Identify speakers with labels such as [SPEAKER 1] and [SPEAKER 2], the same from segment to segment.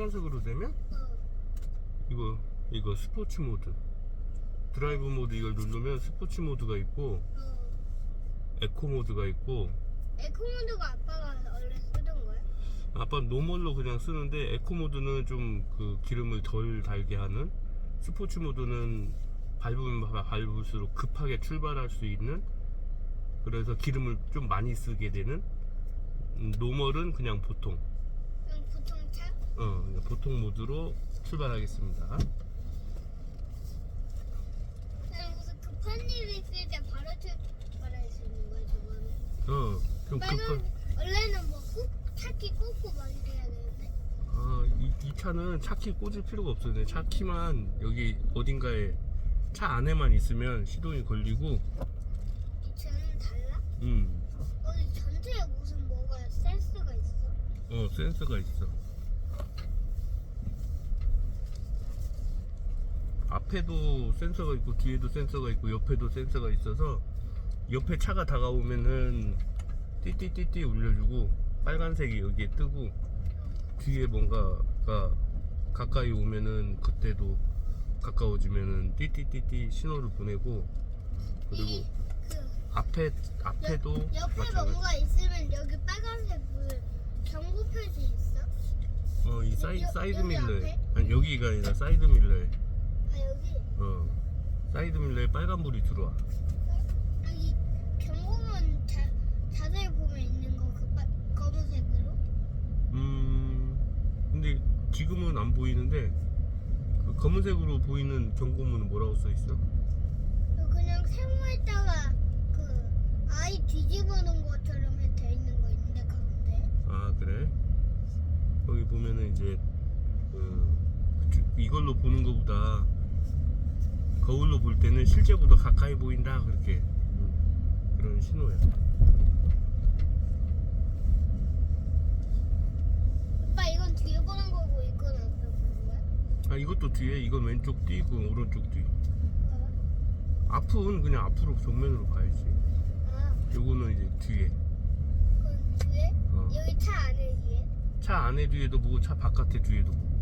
[SPEAKER 1] 빨간색으로 되면
[SPEAKER 2] 어.
[SPEAKER 1] 이거 이거 스포츠 모드 드라이브 모드 이걸 누르면 스포츠 모드가 있고
[SPEAKER 2] 어.
[SPEAKER 1] 에코 모드가 있고
[SPEAKER 2] 에코 모드가 아빠가 원래 쓰던 거야?
[SPEAKER 1] 아빠 노멀로 그냥 쓰는데 에코 모드는 좀 그 기름을 덜 달게 하는 스포츠 모드는 밟으면 밟- 밟을수록 급하게 출발할 수 있는 그래서 기름을 좀 많이 쓰게 되는 음, 노멀은 그냥 보통? 어 보통 모드로 출발하겠습니다
[SPEAKER 2] 무슨 급한 일이 있을 때 바로 출발할 수 있는 거야 저거는?
[SPEAKER 1] 어좀
[SPEAKER 2] 빨간
[SPEAKER 1] 급한
[SPEAKER 2] 원래는 뭐 꾹 차키 꽂고 막 이래야 되는데
[SPEAKER 1] 아, 이, 이 차는 차키 꽂을 필요가 없어요. 그냥 차 키만 여기 어딘가에 차 안에만 있으면 시동이 걸리고,
[SPEAKER 2] 이 차는 달라?
[SPEAKER 1] 음,
[SPEAKER 2] 어디 전체에 무슨 뭐가 센스가 있어?
[SPEAKER 1] 어, 센서가 있어. 앞에도 센서가 있고, 뒤에도 센서가 있고, 옆에도 센서가 있어서, 옆에 차가 다가오면은, 띠띠띠띠 울려주고, 빨간색이 여기에 뜨고, 뒤에 뭔가가 가까이 오면은, 그때도 가까워지면은, 띠띠띠띠 신호를 보내고, 그리고 앞에, 앞에도
[SPEAKER 2] 옆에
[SPEAKER 1] 마찬가지.
[SPEAKER 2] 뭔가 있으면 여기 빨간색 불 경고 표시 있어?
[SPEAKER 1] 어, 이 사이,
[SPEAKER 2] 여-
[SPEAKER 1] 사이드 밀러에? 아니 여기가 아니라 사이드 밀러에
[SPEAKER 2] 아 여기
[SPEAKER 1] 어 사이드 밀러에 빨간 불이 들어와
[SPEAKER 2] 여기 경고문 자, 자세히 보면 있는 거 그 검은색으로?
[SPEAKER 1] 음 근데 지금은 안 보이는데 그 검은색으로 보이는 경고문은 뭐라고 써 있어?
[SPEAKER 2] 그 그냥 세모에다가 그 아이 뒤집어 놓은 것처럼 돼 있는 거 있는데 가운데
[SPEAKER 1] 아 그래? 거기 보면은 이제 그 주- 이걸로 보는 것보다 거울로 볼 때는 실제보다 가까이 보인다 그렇게 음, 그런 신호야
[SPEAKER 2] 오빠 이건 뒤에 보는 거고 이건 앞에 보는 거야?
[SPEAKER 1] 아 이것도 뒤에 이건 왼쪽 뒤 이건 오른쪽 뒤
[SPEAKER 2] 어?
[SPEAKER 1] 앞은 그냥 앞으로 정면으로 가야지
[SPEAKER 2] 아
[SPEAKER 1] 요거는 이제 뒤에
[SPEAKER 2] 그건 뒤에?
[SPEAKER 1] 어.
[SPEAKER 2] 여기 차 안에 뒤에?
[SPEAKER 1] 차 안에 뒤에도 보고 차 바깥에 뒤에도 보고?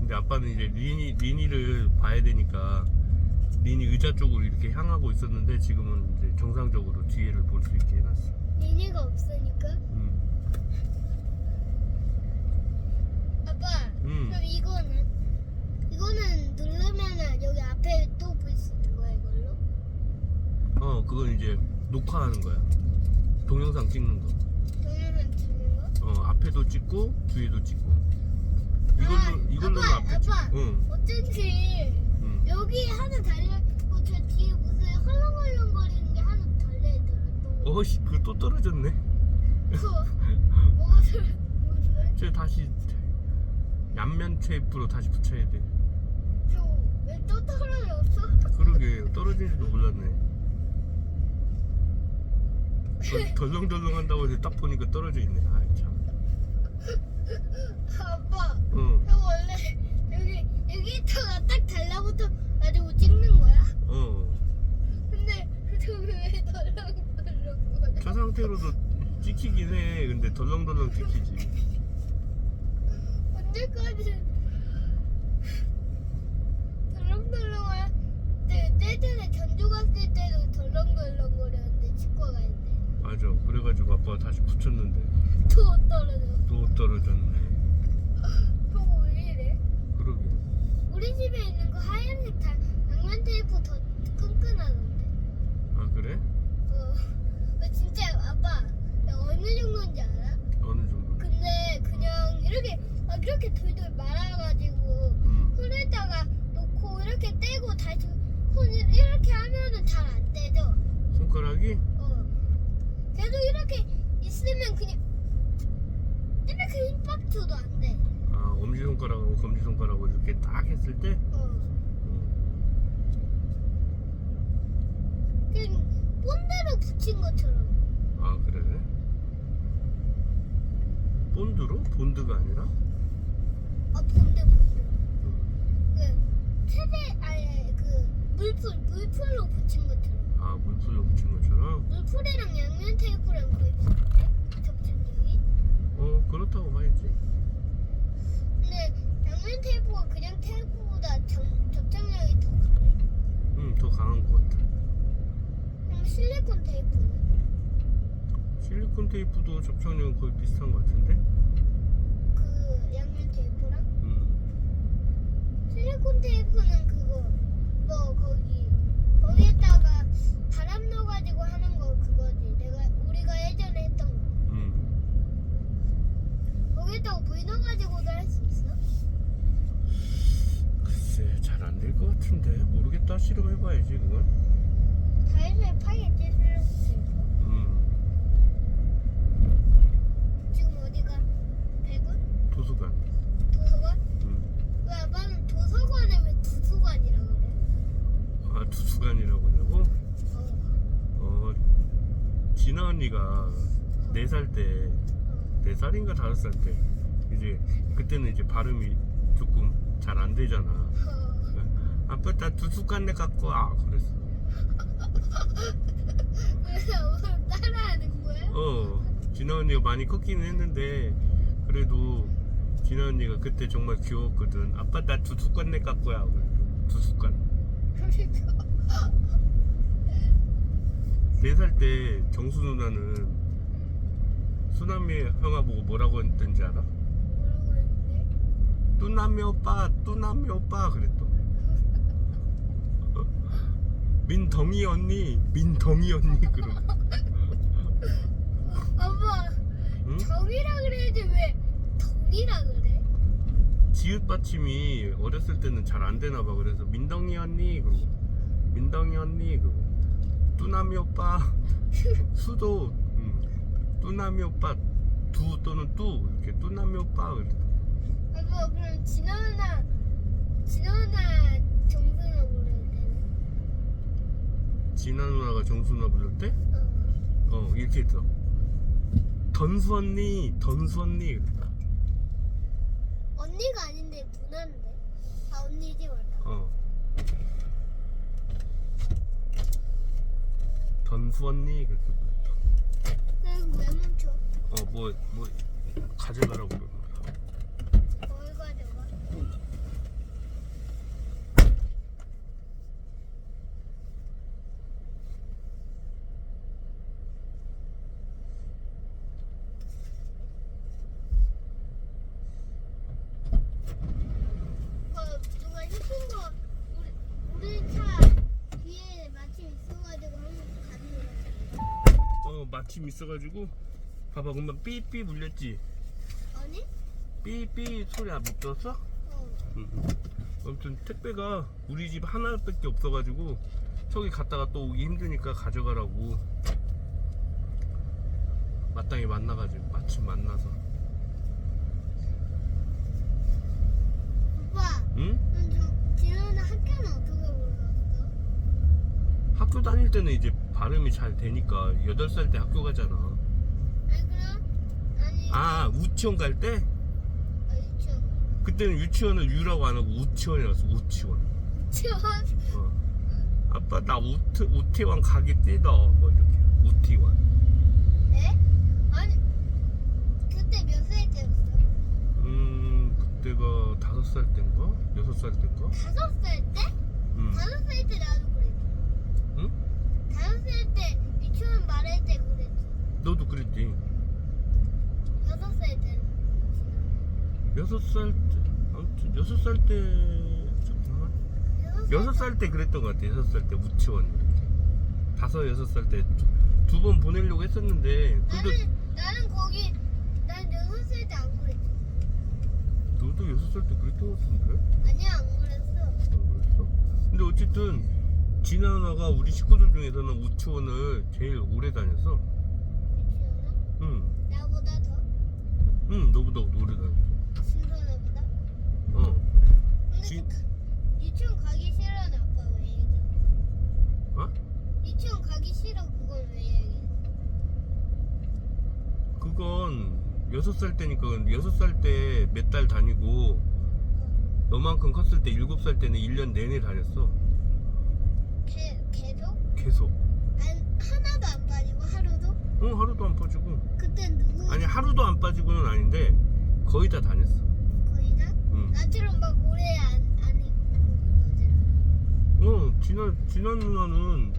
[SPEAKER 1] 근데 아빠는 이제 리니, 리니를 봐야 되니까 리니 의자 쪽으로 이렇게 향하고 있었는데 지금은 이제 정상적으로 뒤에를 볼 수 있게 해놨어
[SPEAKER 2] 리니가 없으니까
[SPEAKER 1] 음.
[SPEAKER 2] 아빠
[SPEAKER 1] 음.
[SPEAKER 2] 그럼 이거는? 이거는 누르면은 여기 앞에 또 볼 수 있는 거야 이걸로?
[SPEAKER 1] 어 그건 이제 녹화하는 거야 동영상 찍는 거
[SPEAKER 2] 동영상 찍는 거?
[SPEAKER 1] 어, 앞에도 찍고 뒤에도 찍고 이걸로
[SPEAKER 2] 아,
[SPEAKER 1] 이걸로는
[SPEAKER 2] 아빠, 아빠.
[SPEAKER 1] 응,
[SPEAKER 2] 어쩐지
[SPEAKER 1] 응.
[SPEAKER 2] 여기 하나 달려있고 저 뒤에 무슨 헐렁헐렁거리는 게 하나 달려있더라 또
[SPEAKER 1] 어씨 그거 또 떨어졌네.
[SPEAKER 2] 그거 뭐가 들어
[SPEAKER 1] 저 다시 양면 테이프로 다시 붙여야 돼.
[SPEAKER 2] 저왜또 떨어졌어?
[SPEAKER 1] 그러게 떨어진지도 몰랐네. 덜- 덜렁덜렁 한다고 해서 딱 보니까 떨어져 있네. 아이 참
[SPEAKER 2] 아빠
[SPEAKER 1] 응,
[SPEAKER 2] 형 원래 여기 여기 있다가 딱 달라붙어 가지고 찍는 거야?
[SPEAKER 1] 어.
[SPEAKER 2] 근데 저기 왜 덜렁덜렁거려?
[SPEAKER 1] 저 상태로도 찍히긴 해. 근데 덜렁덜렁 찍히지.
[SPEAKER 2] 언제까지 덜렁덜렁을 네, 예전에 전주 갔을 때도 덜렁덜렁거렸는데 치과 갈 때 또
[SPEAKER 1] 맞아 그래가지고 아빠가 다시 붙였는데
[SPEAKER 2] 떨어졌어
[SPEAKER 1] 또 떨어졌네
[SPEAKER 2] 형왜 이래?
[SPEAKER 1] 그러게
[SPEAKER 2] 우리 집에 있는 그 하얀색 다, 당면 테이프 더 끈끈하던데
[SPEAKER 1] 아 그래?
[SPEAKER 2] 어, 어, 진짜 아빠 어느 정도인지 알아?
[SPEAKER 1] 어느 정도
[SPEAKER 2] 근데 그냥 이렇게 막 이렇게 돌돌 말아가지고
[SPEAKER 1] 음.
[SPEAKER 2] 손에다가 놓고 이렇게 떼고 다시 손 이렇게 하면은 잘 안 떼져.
[SPEAKER 1] 손가락이?
[SPEAKER 2] 어. 계속 이렇게 있으면 그냥 힘빡 줘도 안 돼.
[SPEAKER 1] 아 엄지손가락하고 검지손가락으로 이렇게 딱 했을 때
[SPEAKER 2] 어.
[SPEAKER 1] 음.
[SPEAKER 2] 그냥 본드로 붙인 것처럼.
[SPEAKER 1] 아 그래? 본드로? 본드가 아니라?
[SPEAKER 2] 아 본드 본드. 그 최대 아예 그 물풀 물풀로 붙인 것처럼.
[SPEAKER 1] 아 물풀로 붙인 것처럼?
[SPEAKER 2] 물풀이랑 양면 테이프랑 거의 비슷해. 그렇다고 말이지. 근데 양면 테이프가 그냥 테이프보다 접착력이
[SPEAKER 1] 더 강해. 응, 더 강한 것 같아. 그럼 실리콘 테이프. 실리콘 테이프도 접착력은 거의 비슷한 것 같은데?
[SPEAKER 2] 그 양면 테이프랑?
[SPEAKER 1] 응.
[SPEAKER 2] 실리콘 테이프는 그거 뭐 거기 거기에다가 바람 넣어가지고 하는 거 그거지. 내가 우리가 예전에 거기에다가 불 넣어가지고도 할 수 있어?
[SPEAKER 1] 글쎄 잘 안 될 것 같은데 모르겠다 실험해봐야지 그건
[SPEAKER 2] 다이소에 파겠지.
[SPEAKER 1] 음.
[SPEAKER 2] 지금 어디가? 백운?
[SPEAKER 1] 도서관
[SPEAKER 2] 도서관?
[SPEAKER 1] 음.
[SPEAKER 2] 왜 아빠는 도서관에 왜 두수관이라 그래?
[SPEAKER 1] 아 도서관이라고 하냐고?
[SPEAKER 2] 어.
[SPEAKER 1] 어 진아 언니가 4살 때
[SPEAKER 2] 어.
[SPEAKER 1] 4살인가 5살 때. 이제 그때는 이제 발음이 조금 잘 안 되잖아.
[SPEAKER 2] 어.
[SPEAKER 1] 아빠 나 두수관에 갖고 와. 그랬어.
[SPEAKER 2] 그래서 따라하는 거야?
[SPEAKER 1] 어. 진아 언니가 많이 컸기는 했는데 그래도 진아 언니가 그때 정말 귀여웠거든. 아빠 나 두수관에 갖고 와. 두수관
[SPEAKER 2] 그러니까.
[SPEAKER 1] 4살 때 정수 누나는 수남이 형아 보고 뭐라고 했던지 알아?
[SPEAKER 2] 뭐라고 했는데?
[SPEAKER 1] 뚜남이 오빠 뚜남이 오빠 그랬어 어. 민덩이 언니 민덩이 언니 그러고
[SPEAKER 2] 아빠
[SPEAKER 1] 응?
[SPEAKER 2] 정이라 그래야지 왜 덩이라 그래?
[SPEAKER 1] 지읒 받침이 어렸을 때는 잘 안 되나 봐 그래서 민덩이 언니 그러고 민덩이 언니 그러고 뚜남이 오빠 수도 응. 뚜남이 오빠 두 또는 뚜 이렇게 뚜남이 오빠 그랬어
[SPEAKER 2] 아빠 그럼 진아 누나 진아 누나 정수나 부를 때는?
[SPEAKER 1] 진아 누나가 정수 누나 부를 때
[SPEAKER 2] 어.
[SPEAKER 1] 어 이렇게 했어 던수 언니 던수 언니 그랬다
[SPEAKER 2] 언니가 아닌데 누나인데? 아 언니지 맞다
[SPEAKER 1] 어 던수 언니
[SPEAKER 2] 이거 왜 멈춰?
[SPEAKER 1] 어뭐 뭐 가져가라고 그러는 거야
[SPEAKER 2] 뭘 가져가? 어, 누가 시킨 거 우리 우리 차 뒤에 마침 있어가지고 한번 가는 거야.
[SPEAKER 1] 어 마침 있어가지고 봐봐 금방 삐삐 울렸지
[SPEAKER 2] 아니?
[SPEAKER 1] 삐삐 소리 안못 들었어?
[SPEAKER 2] 어.
[SPEAKER 1] 응. 아무튼 택배가 우리 집 하나밖에 없어가지고 저기 갔다가 또 오기 힘드니까 가져가라고 마땅히 만나가지고 마침 만나서
[SPEAKER 2] 오빠,
[SPEAKER 1] 응?
[SPEAKER 2] 저 지나는 학교는 어떻게 올라왔어?
[SPEAKER 1] 학교 다닐 때는 이제 발음이 잘 되니까 8살 때 학교 가잖아
[SPEAKER 2] 아니 그럼 아니
[SPEAKER 1] 아 우치원 갈 때?
[SPEAKER 2] 아, 유치원
[SPEAKER 1] 그때는 유치원을 유라고 안 하고 우치원이라서 우치원
[SPEAKER 2] 유치원
[SPEAKER 1] 어. 아빠 나 우트, 우티원 가기 띠더 뭐 이렇게 우티원
[SPEAKER 2] 에? 아니 그때 몇 살 때였어?
[SPEAKER 1] 음 그때가 다섯 살 때인가? 여섯 살 때인가?
[SPEAKER 2] 다섯 살 때?
[SPEAKER 1] 음.
[SPEAKER 2] 다섯 살 때 나도? 살때 유치원 말할 때 그랬지.
[SPEAKER 1] 너도 그랬지
[SPEAKER 2] 여섯 살 때.
[SPEAKER 1] 여섯 살 때, 아무튼 여섯 살 때 잠깐만 여섯 살 때 그랬던 것 같아 여섯 살 때 우치원 다섯 여섯 살 때 두 번 보내려고 했었는데 근데
[SPEAKER 2] 나는 나는 거기 난 여섯 살 때 안 그랬지.
[SPEAKER 1] 너도 여섯 살 때 그랬던 것 같은데
[SPEAKER 2] 아니야 안 그랬어.
[SPEAKER 1] 안 그랬어? 근데 어쨌든 진아 누나가 우리 식구들 중에서는 우치원을 제일 오래 다녔어 응,
[SPEAKER 2] 나보다 더
[SPEAKER 1] 응 너보다 오래 다녔어
[SPEAKER 2] 순서나보다.
[SPEAKER 1] 어
[SPEAKER 2] 근데
[SPEAKER 1] 진-
[SPEAKER 2] 그 유치원 가기 싫어하는 아빠 왜 얘기해?
[SPEAKER 1] 어?
[SPEAKER 2] 유치원 가기 싫어 그건 왜 얘기해?
[SPEAKER 1] 그건 여섯 살 때니까 여섯 살 때 몇 달 다니고 너만큼 컸을 때 일곱 살 때는 1년 내내 다녔어
[SPEAKER 2] 개 계속? 안 하나도 안 빠지고 하루도?
[SPEAKER 1] 응 하루도 안 빠지고
[SPEAKER 2] 그때 누구?
[SPEAKER 1] 아니 하루도 안 빠지고는 아닌데 거의 다 다녔어
[SPEAKER 2] 거의 다?
[SPEAKER 1] 응.
[SPEAKER 2] 나처럼 막 오래 안안 입고
[SPEAKER 1] 어 지난 지난 누나는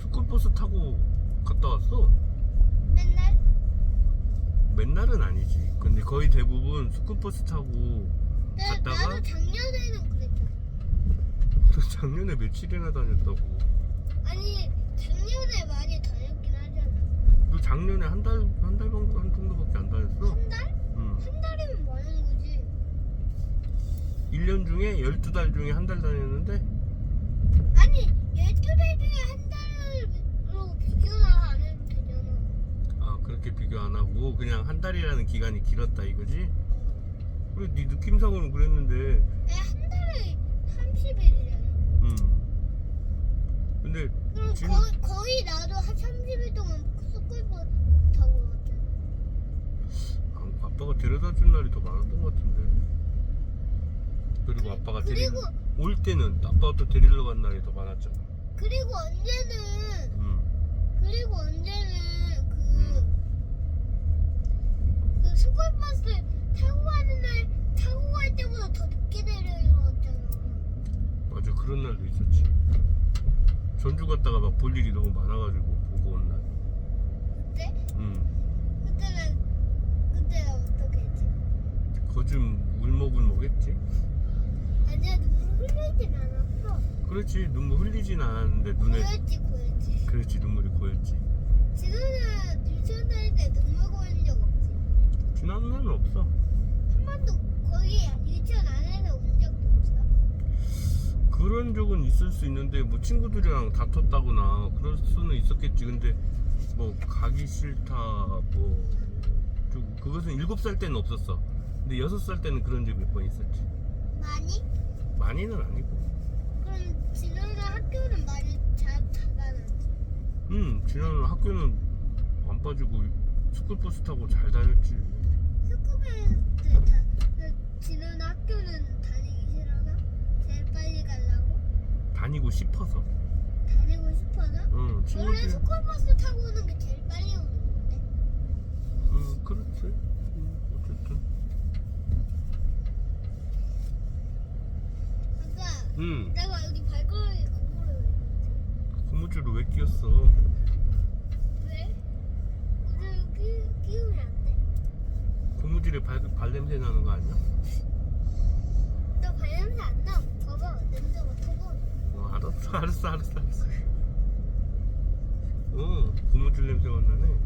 [SPEAKER 1] 스쿨버스 타고 갔다 왔어
[SPEAKER 2] 맨날
[SPEAKER 1] 맨날은 아니지. 근데 거의 대부분 스쿨버스 타고
[SPEAKER 2] 나,
[SPEAKER 1] 갔다가?
[SPEAKER 2] 나도 작년에는 그랬잖아.
[SPEAKER 1] 또 작년에 며칠이나 다녔다고.
[SPEAKER 2] 아니 작년에 많이 다녔긴 하잖아.
[SPEAKER 1] 너 작년에 한 달, 한 달 정도, 한 정도밖에 안 다녔어?
[SPEAKER 2] 한 달?
[SPEAKER 1] 응.
[SPEAKER 2] 한 달이면 많은 거지.
[SPEAKER 1] 1년 중에 12달 중에 한 달 다녔는데
[SPEAKER 2] 아니 12달 중에 한 달로 비교나 안 해도 되잖아.
[SPEAKER 1] 아 그렇게 비교 안 하고 그냥 한 달이라는 기간이 길었다 이거지? 그래 네 느낌상으로는 그랬는데
[SPEAKER 2] 내 한 달에 30일이잖아.
[SPEAKER 1] 음 근데
[SPEAKER 2] 그럼
[SPEAKER 1] 지금-
[SPEAKER 2] 거의, 거의 나도 한 30일 동안 스쿨버스 타고 왔잖아.
[SPEAKER 1] 아, 아빠가 데려다 준 날이 더 많았던 것 같은데 그리고 아빠가 데리
[SPEAKER 2] 그리고
[SPEAKER 1] 올 때는 아빠가 또 데리러 간 날이 더 많았잖아
[SPEAKER 2] 그리고 언제는
[SPEAKER 1] 음.
[SPEAKER 2] 그리고 언제는 그, 그 스쿨버스 타고 가는 날 타고 갈 때보다 더 늦게 내려러 왔잖아.
[SPEAKER 1] 맞아 그런 날도 있었지 전주 갔다가 막 볼 일이 너무 많아가지고 보고 온 날.
[SPEAKER 2] 그때?
[SPEAKER 1] 음.
[SPEAKER 2] 그때는 그때는 어떻게 했지?
[SPEAKER 1] 거좀 울먹울먹했지.
[SPEAKER 2] 아니야 눈물 흘리진 않았어.
[SPEAKER 1] 그렇지 눈물 흘리진 않았는데 눈에
[SPEAKER 2] 고였지 고였지.
[SPEAKER 1] 그렇지 눈물이 고였지.
[SPEAKER 2] 지금은 유치원 다닐 때 눈물 고인 적 없지.
[SPEAKER 1] 지난 날은 없어.
[SPEAKER 2] 한 번도 거기 유치원 없어.
[SPEAKER 1] 그런 적은 있을 수 있는데 뭐 친구들이랑 다퉜다거나 그럴 수는 있었겠지. 근데 뭐 가기 싫다 뭐 좀 그것은 일곱 살 때는 없었어. 근데 여섯 살 때는 그런 적이 몇번 있었지.
[SPEAKER 2] 많이?
[SPEAKER 1] 많이는 아니고.
[SPEAKER 2] 그럼 지난해 학교는 많이 잘 다가났지.
[SPEAKER 1] 응 지난 학교는 안 빠지고 스쿨버스 타고 잘 다녔지.
[SPEAKER 2] 스쿠베 다그 지난 학교는 다니기 싫어서 제일 빨리 가려고
[SPEAKER 1] 다니고 싶어서.
[SPEAKER 2] 다니고 싶어서
[SPEAKER 1] 응
[SPEAKER 2] 원래
[SPEAKER 1] 친구들.
[SPEAKER 2] 스쿨버스 타고 오는 게 제일 빨리 오는 건데.
[SPEAKER 1] 응 그렇지. 응, 어쨌든.
[SPEAKER 2] 아까
[SPEAKER 1] 응
[SPEAKER 2] 내가 여기 발가락에 고무를
[SPEAKER 1] 고무줄을 왜 끼웠어?
[SPEAKER 2] 왜? 오늘 끼, 끼우면 안 돼?
[SPEAKER 1] 고무줄에 발, 발냄새 나는 거 아니야?
[SPEAKER 2] 너 발냄새 안 나? 봐봐 냄새 맡아봐.
[SPEAKER 1] 어, 알았어, 알았어, 알았어, 알았어. 어, 고무줄 냄새가 나네.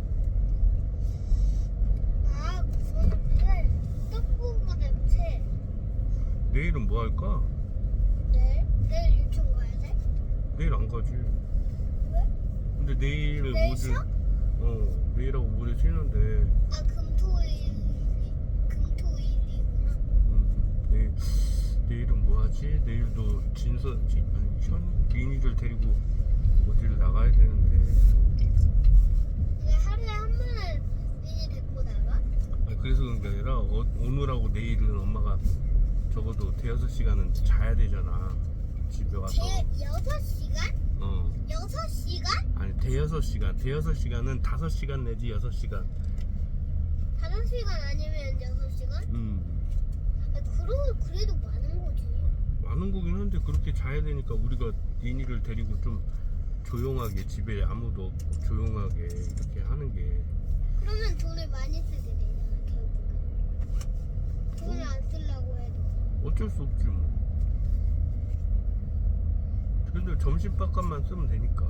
[SPEAKER 2] 아 냄새.
[SPEAKER 1] 내일은 뭐 할까?
[SPEAKER 2] 내일? 내일 유치원 가야 돼?
[SPEAKER 1] 내일 안 가지.
[SPEAKER 2] 왜?
[SPEAKER 1] 근데 내일
[SPEAKER 2] 내일 쉬어?
[SPEAKER 1] 어, 내일하고 모레 쉬는데,
[SPEAKER 2] 아 금토일 금토일이구나.
[SPEAKER 1] 음, 내일, 내일은 뭐 하지? 내일도 진선, 진, 아니, 현, 민이를 데리고 어디를 나가야 되는데.
[SPEAKER 2] 왜 하루에 한 번은 미니 데리고 나가?
[SPEAKER 1] 아니, 그래서 그런 게 아니라, 어, 오늘하고 내일은 엄마가 적어도 대여섯 시간은 자야 되잖아. 집에 와서.
[SPEAKER 2] 제 6시간?
[SPEAKER 1] 어.
[SPEAKER 2] 6시간?
[SPEAKER 1] 아니 대여섯 시간 대여섯 시간은 다섯 시간 내지 여섯 시간
[SPEAKER 2] 5시간 아니면 6시간?
[SPEAKER 1] 음
[SPEAKER 2] 아, 그러, 그래도 많은
[SPEAKER 1] 많은 거긴 한데 그렇게 자야 되니까 우리가 니니를 데리고 좀 조용하게 집에 아무도 없고 조용하게 이렇게 하는 게
[SPEAKER 2] 그러면 돈을 많이 쓰게 되잖아, 결국은. 돈을 안 쓰려고 해도.
[SPEAKER 1] 어쩔 수 없지 뭐 근데 점심밥값만 쓰면 되니까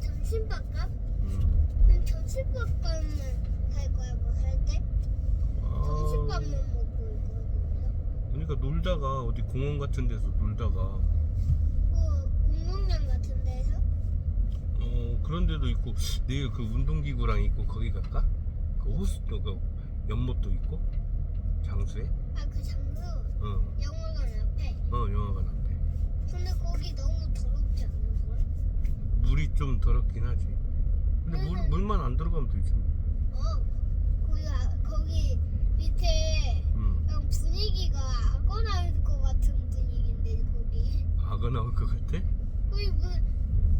[SPEAKER 2] 점심밥값?
[SPEAKER 1] 음.
[SPEAKER 2] 그럼 점심밥값만 할 거야, 뭐 할 때?
[SPEAKER 1] 아,
[SPEAKER 2] 점심밥만 있고, 거기서?
[SPEAKER 1] 그러니까 놀다가 어디 공원 같은 데서 놀다가
[SPEAKER 2] 그 운동장 같은 데서?
[SPEAKER 1] 어 그런 데도 있고 내일 그 운동기구랑 있고 거기 갈까? 그 호수 그 연못도 있고 장수에
[SPEAKER 2] 아, 그 장소,
[SPEAKER 1] 어,
[SPEAKER 2] 영화관 앞에.
[SPEAKER 1] 어 영화관 앞에
[SPEAKER 2] 근데 거기 너무 더럽지 않은 거야?
[SPEAKER 1] 물이 좀 더럽긴 하지 근데 물,
[SPEAKER 2] 음.
[SPEAKER 1] 물만 안 들어가면 되지
[SPEAKER 2] 어, 거기, 아, 거기 밑에 분위기가 악어 나올 것 같은 분위기인데, 거기.
[SPEAKER 1] 악어 나올 것 같아?
[SPEAKER 2] 거기 뭐,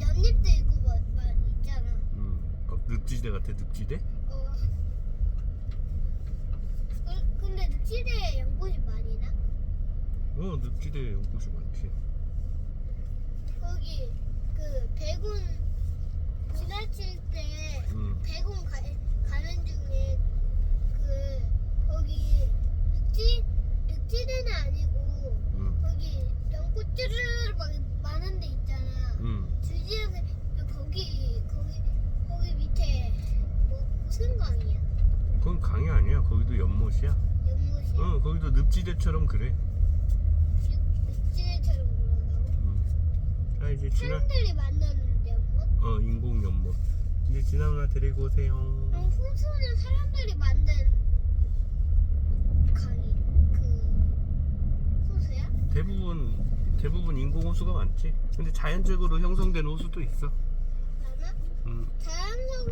[SPEAKER 2] 연잎도 있고, 뭐, 막 있잖아.
[SPEAKER 1] 응. 막 늪지대 같아 늪지대?
[SPEAKER 2] 어. 그- 근데 늪지대에 연꽃이 많이 나?
[SPEAKER 1] 어 늪지대에 연꽃이 많지
[SPEAKER 2] 거기 그 백운 지나칠 때
[SPEAKER 1] 응.
[SPEAKER 2] 백운 가, 가는 중에 그 거기 늑지 늑지대는 아니고
[SPEAKER 1] 응,
[SPEAKER 2] 거기 연꽃 쭈르르 막 많은 데 있잖아.
[SPEAKER 1] 응.
[SPEAKER 2] 주지역에 거기 거기 거기 밑에 뭐 무슨 강이야?
[SPEAKER 1] 그건 강이 아니야. 거기도 연못이야.
[SPEAKER 2] 연못이
[SPEAKER 1] 어, 거기도 늪지대처럼 그래.
[SPEAKER 2] 그러다고?
[SPEAKER 1] 자, 이제 지나,
[SPEAKER 2] 사람들이 만든 연못?
[SPEAKER 1] 어, 인공 연못. 이제 지나무나 데리고 오세요.
[SPEAKER 2] 그럼 호수는 사람들이 만든 그 호수야?
[SPEAKER 1] 대부분, 대부분 인공 호수가 많지. 근데 자연적으로 형성된 호수도 있어.
[SPEAKER 2] 많아?
[SPEAKER 1] 음,
[SPEAKER 2] 자연적으로